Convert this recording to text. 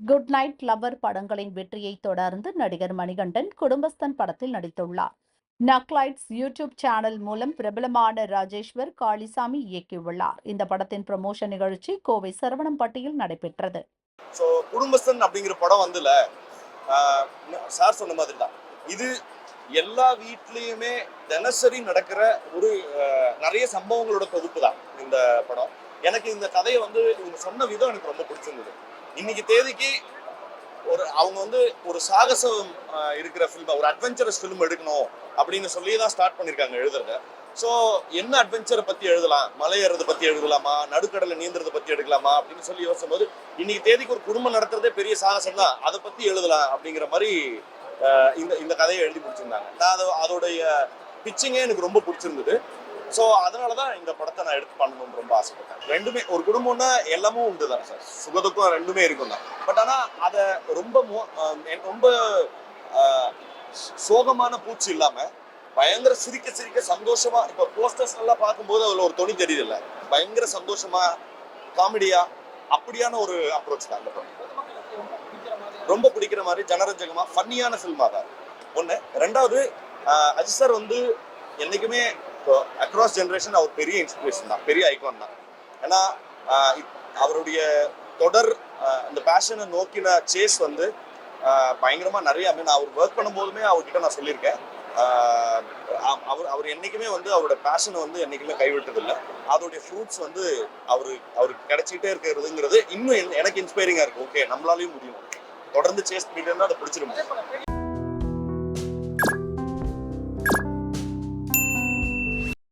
Good night lower படங்களின் வெற்றியை தொடர்ந்து நடிகர் மணிகண்டன் குடும்பஸ்தன் படத்தில் நடித்துள்ளார். நக்லைட்ஸ் யூடியூப் சேனல் மூலம் பிரபலமான ராஜேஸ்வர் காளிசாமி இயக்கியுள்ளார். இந்த படத்தின் ப்ரமோஷன் நிகழ்ச்சி கோவை சரவணம்பட்டியில் நடைபெற்றது. ஸோ குடும்பஸ்தன் அப்படிங்கிற படம் வந்துல சார் சொன்ன மாதிரி தான் இது எல்லா வீட்லேயுமே தினசரி நடக்கிற ஒரு நிறைய சம்பவங்களோட தொகுப்பு தான் இந்த படம். எனக்கு இந்த கதையை வந்து இவங்க சொன்ன விதம் எனக்கு ரொம்ப பிடிச்சிருந்தது. இன்னைக்கு தேதிக்கு ஒரு அவங்க வந்து ஒரு சாகசம் இருக்கிற ஃபில்ம் ஒரு அட்வென்ச்சரஸ் ஃபிலிம் எடுக்கணும் அப்படின்னு சொல்லி தான் ஸ்டார்ட் பண்ணியிருக்காங்க எழுதுறத. ஸோ என்ன அட்வென்ச்சரை பற்றி எழுதலாம்? மலை பற்றி எழுதலாமா? நடுக்கடலை நீந்துறதை பற்றி எடுக்கலாமா? அப்படின்னு சொல்லி யோசிக்கும் போது இன்னைக்கு தேதிக்கு ஒரு குடும்பம் நடத்துறதே பெரிய சாகசம் தான். அதை பற்றி எழுதலாம் அப்படிங்கிற மாதிரி இந்த இந்த கதையை எழுதி பிடிச்சிருந்தாங்க நான் அதோடைய பிச்சிங்கே எனக்கு ரொம்ப பிடிச்சிருந்தது. ஸோ அதனால தான் இந்த படத்தை நான் எடுத்து பண்ணணும்னு ரொம்ப ஆசைப்பட்டேன். ரெண்டுமே ஒரு குடும்பம்னா எல்லாமும் உண்டு தானே சார் சுகதுக்கும் ரெண்டுமே இருக்கும் தான் பட் ஆனால் அதை ரொம்ப மோ- ரொம்ப சோகமான பூச்சி இல்லாமல் பயங்கர சிரிக்க சிரிக்க சந்தோஷமா இப்போ போஸ்டர்ஸ் எல்லாம் பார்க்கும்போது அதில் ஒரு துணி தெரியல பயங்கர சந்தோஷமா காமெடியா அப்படியான ஒரு அப்ரோச் தான் அந்த படம். ரொம்ப பிடிக்கிற மாதிரி ஜனரஞ்சகமா ஃபன்னியான ஃபில்மாக தான். ஒன்று ரெண்டாவது அஜித் சார் வந்து ஸோ அக்ராஸ் ஜென்ரேஷன் அவர் பெரிய இன்ஸ்பிரேஷன் தான். பெரிய ஐகான் தான். ஏன்னா அவருடைய தொடர் அந்த பேஷனை நோக்கின சேஸ் வந்து பயங்கரமாக நிறைய ஐ மீன் அவர் ஒர்க் பண்ணும்போதுமே அவர்கிட்ட நான் சொல்லியிருக்கேன். அவர் அவர் என்னைக்குமே வந்து அவரோட பேஷனை வந்து என்னைக்குமே கைவிட்டதில்லை. அதோடைய ஃப்ரூட்ஸ் வந்து அவரு அவருக்கு கிடைச்சிட்டே இருக்கிறதுங்கிறது இன்னும் எனக்கு இன்ஸ்பைரிங்காக இருக்கும் ஓகே நம்மளாலையும் முடியும். தொடர்ந்து சேஸ் பண்ணிட்டு இருந்தால் அதை பிடிச்சிருமா